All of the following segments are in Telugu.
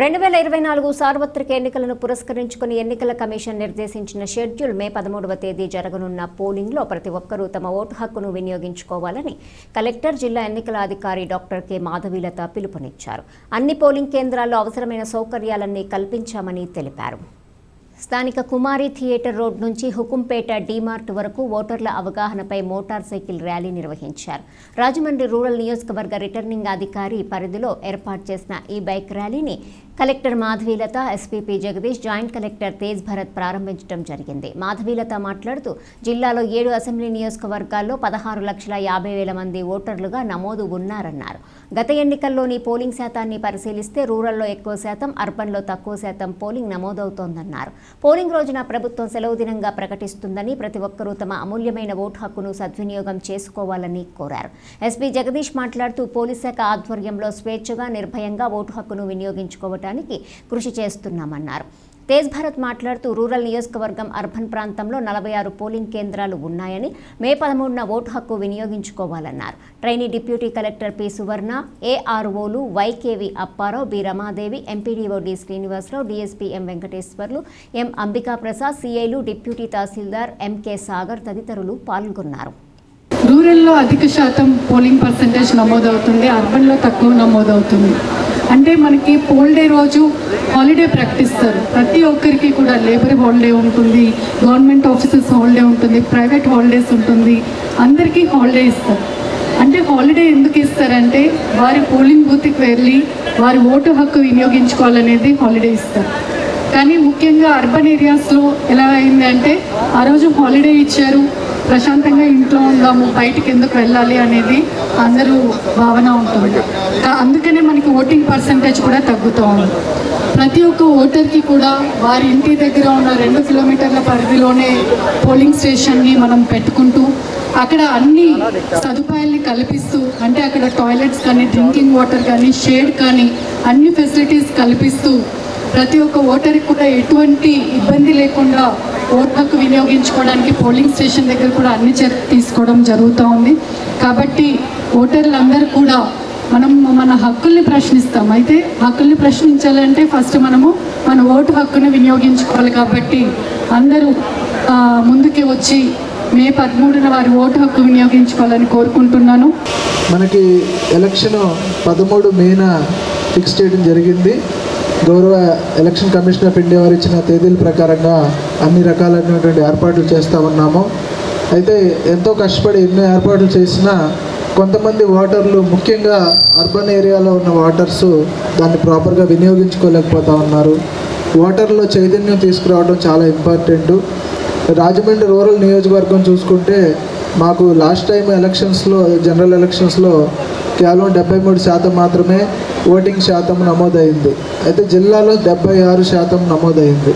రెండు వేల ఇరవై నాలుగు సార్వత్రిక ఎన్నికలను పురస్కరించుకుని ఎన్నికల కమిషన్ నిర్దేశించిన షెడ్యూల్ మే పదమూడవ తేదీ జరగనున్న పోలింగ్లో ప్రతి ఒక్కరూ తమ ఓటు హక్కును వినియోగించుకోవాలని కలెక్టర్ జిల్లా ఎన్నికల అధికారి డాక్టర్ కె మాధవీలత పిలుపునిచ్చారు. అన్ని పోలింగ్ కేంద్రాల్లో అవసరమైన సౌకర్యాలన్నీ కల్పించామని తెలిపారు. స్థానిక కుమారి థియేటర్ రోడ్ నుంచి హుకుంపేట డీమార్ట్ వరకు ఓటర్ల అవగాహనపై మోటార్ సైకిల్ ర్యాలీ నిర్వహించారు. రాజమండ్రి రూరల్ నియోజకవర్గ రిటర్నింగ్ అధికారి పరిధిలో ఏర్పాటు చేసిన ఈ బైక్ ర్యాలీని collector Madhavilatha SP Jagadish joint collector Tej Bharat ప్రారంభించడం జరిగింది. మాధవీలత మాట్లాడుతూ జిల్లాలో ఏడు అసెంబ్లీ నియోజకవర్గాల్లో పదహారు లక్షల యాభై వేల మంది ఓటర్లుగా నమోదు ఉన్నారన్నారు. గత ఎన్నికల్లోని పోలింగ్ శాతాన్ని పరిశీలిస్తే రూరల్లో ఎక్కువ శాతం అర్బన్లో తక్కువ శాతం పోలింగ్ నమోదవుతోందన్నారు. పోలింగ్ రోజున ప్రభుత్వం సెలవు దినంగా ప్రకటిస్తుందని ప్రతి ఒక్కరూ తమ అమూల్యమైన ఓటు హక్కును సద్వినియోగం చేసుకోవాలని కోరారు. ఎస్పీ జగదీష్ మాట్లాడుతూ పోలీస్ శాఖ ఆధ్వర్యంలో స్వేచ్ఛగా నిర్భయంగా ఓటు హక్కును వినియోగించుకోవటానికి కృషి చేస్తున్నామన్నారు. తేజ్ భారత్ మాట్లాడుతూ రూరల్ నియోజకవర్గం అర్బన్ ప్రాంతంలో నలభై ఆరు పోలింగ్ కేంద్రాలు ఉన్నాయని మే పదమూడున ఓటు హక్కు వినియోగించుకోవాలన్నారు. Trainee deputy collector P Suvarna ఏఆర్ఓలు YKV Apparao B Ramadevi MPDO D Srinivasarao DSP M Venkateswarlu M Ambika Prasad సిఐలు deputy తహసీల్దార్ ఎంకే సాగర్ తదితరులు పాల్గొన్నారు. రూరల్లో అధిక శాతం పోలింగ్ పర్సంటేజ్ నమోదవుతుంది అర్బన్లో తక్కువ నమోదవుతుంది. అంటే మనకి పోల్ డే రోజు హాలిడే ప్రకటిస్తారు ప్రతి ఒక్కరికి కూడా లేబర్ హాలిడే ఉంటుంది గవర్నమెంట్ ఆఫీసెస్ హాలిడే ఉంటుంది ప్రైవేట్ హాలిడేస్ ఉంటుంది. అందరికీ హాలిడే ఇస్తారు. అంటే హాలిడే ఎందుకు ఇస్తారంటే వారి పోలింగ్ బూత్కి వెళ్ళి వారి ఓటు హక్కు వినియోగించుకోవాలనేది హాలిడే ఇస్తారు. కానీ ముఖ్యంగా అర్బన్ ఏరియాస్లో ఎలా అయింది అంటే ఆ రోజు హాలిడే ఇచ్చారు. ప్రశాంతంగా ఇంట్లో ఉందాము బయటకు ఎందుకు వెళ్ళాలి అనేది అందరూ భావన ఉంటుంది. అందుకనే మనకి ఓటింగ్ పర్సంటేజ్ కూడా తగ్గుతూ ఉంది. ప్రతి ఒక్క ఓటర్కి కూడా వారి ఇంటి దగ్గర ఉన్న రెండు కిలోమీటర్ల పరిధిలోనే పోలింగ్ స్టేషన్ని మనం పెట్టుకుంటూ అక్కడ అన్ని సదుపాయాల్ని కల్పిస్తూ అంటే అక్కడ టాయిలెట్స్ కానీ డ్రింకింగ్ వాటర్ కానీ షేడ్ కానీ అన్ని ఫెసిలిటీస్ కల్పిస్తూ ప్రతి ఒక్క ఓటర్కి కూడా ఎటువంటి ఇబ్బంది లేకుండా ఓటు హక్కు వినియోగించుకోవడానికి పోలింగ్ స్టేషన్ దగ్గర కూడా అన్ని చర్య తీసుకోవడం జరుగుతూ ఉంది. కాబట్టి ఓటర్లందరూ కూడా మనం మన హక్కుల్ని ప్రశ్నిస్తాం. అయితే హక్కుల్ని ప్రశ్నించాలంటే ఫస్ట్ మనము మన ఓటు హక్కును వినియోగించుకోవాలి కాబట్టి అందరూ ముందుకి వచ్చి మే పదమూడున వారి ఓటు హక్కు వినియోగించుకోవాలని కోరుకుంటున్నాను. మనకి ఎలక్షన్ పదమూడు మేన ఫిక్స్ చేయడం జరిగింది. గౌరవ ఎలక్షన్ కమిషన్ ఆఫ్ ఇండియా వారు ఇచ్చిన తేదీల ప్రకారంగా అన్ని రకాలైనటువంటి ఏర్పాట్లు చేస్తూ ఉన్నాము. అయితే ఎంతో కష్టపడి ఎన్నో ఏర్పాట్లు చేసినా కొంతమంది ఓటర్లు ముఖ్యంగా అర్బన్ ఏరియాలో ఉన్న ఓటర్స్ దాన్ని ప్రాపర్గా వినియోగించుకోలేకపోతూ ఉన్నారు. ఓటర్లో చైతన్యం తీసుకురావడం చాలా ఇంపార్టెంట్. రాజమండ్రి రూరల్ నియోజకవర్గం చూసుకుంటే మాకు లాస్ట్ టైం ఎలక్షన్స్లో జనరల్ ఎలక్షన్స్లో కేవలం డెబ్బై మూడు శాతం మాత్రమే ఓటింగ్ శాతం నమోదైంది. అయితే జిల్లాలో డెబ్బై ఆరు శాతం నమోదైంది.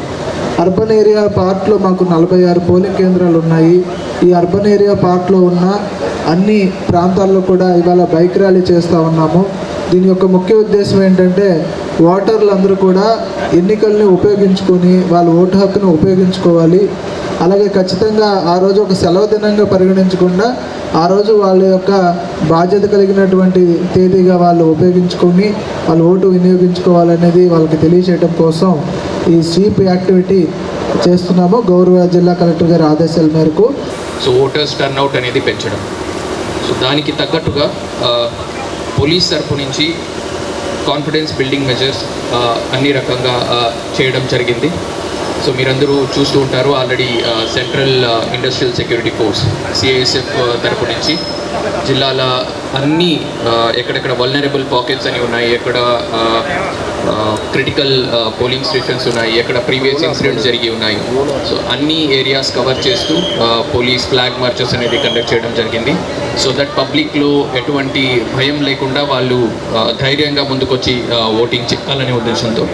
అర్బన్ ఏరియా పార్ట్లో మాకు నలభై ఆరు పోలింగ్ కేంద్రాలు ఉన్నాయి ఈ అర్బన్ ఏరియా పార్ట్లో ఉన్న అన్ని ప్రాంతాల్లో కూడా ఇవాళ బైక్ ర్యాలీ చేస్తూ ఉన్నాము. దీని యొక్క ముఖ్య ఉద్దేశం ఏంటంటే ఓటర్లు అందరూ కూడా ఎన్నికల్ని ఉపయోగించుకొని వాళ్ళ ఓటు హక్కును ఉపయోగించుకోవాలి. అలాగే ఖచ్చితంగా ఆ రోజు ఒక సెలవు దినంగా పరిగణించకుండా ఆ రోజు వాళ్ళ యొక్క బాధ్యత కలిగినటువంటి తేదీగా వాళ్ళు ఉపయోగించుకొని వాళ్ళ ఓటు వినియోగించుకోవాలనేది వాళ్ళకి తెలియచేయడం కోసం ఈ స్వీప్ యాక్టివిటీ చేస్తున్నాము గౌరవ జిల్లా కలెక్టర్ గారి ఆదేశాల మేరకు. సో ఓటర్స్ టర్న్అవుట్ అనేది పెంచడం. సో దానికి తగ్గట్టుగా పోలీస్ తరపు నుంచి కాన్ఫిడెన్స్ బిల్డింగ్ మెజర్స్ అన్ని రకంగా చేయడం జరిగింది. సో మీరందరూ చూస్తూ ఉంటారు already central industrial security force CISF తరపు నుంచి. జిల్లాల అన్ని ఎక్కడెక్కడ వల్నరబుల్ పాకెట్స్ అని ఉన్నాయి ఎక్కడ క్రిటికల్ పోలింగ్ స్టేషన్స్ ఉన్నాయి ఎక్కడ ప్రీవియస్ ఇన్సిడెంట్స్ జరిగి ఉన్నాయి. సో అన్ని ఏరియాస్ కవర్ చేస్తూ పోలీస్ ఫ్లాగ్ మార్చెస్ అనేది కండక్ట్ చేయడం జరిగింది. సో దట్ పబ్లిక్లో ఎటువంటి భయం లేకుండా వాళ్ళు ధైర్యంగా ముందుకొచ్చి ఓటింగ్ చెప్పాలనే ఉద్దేశంతో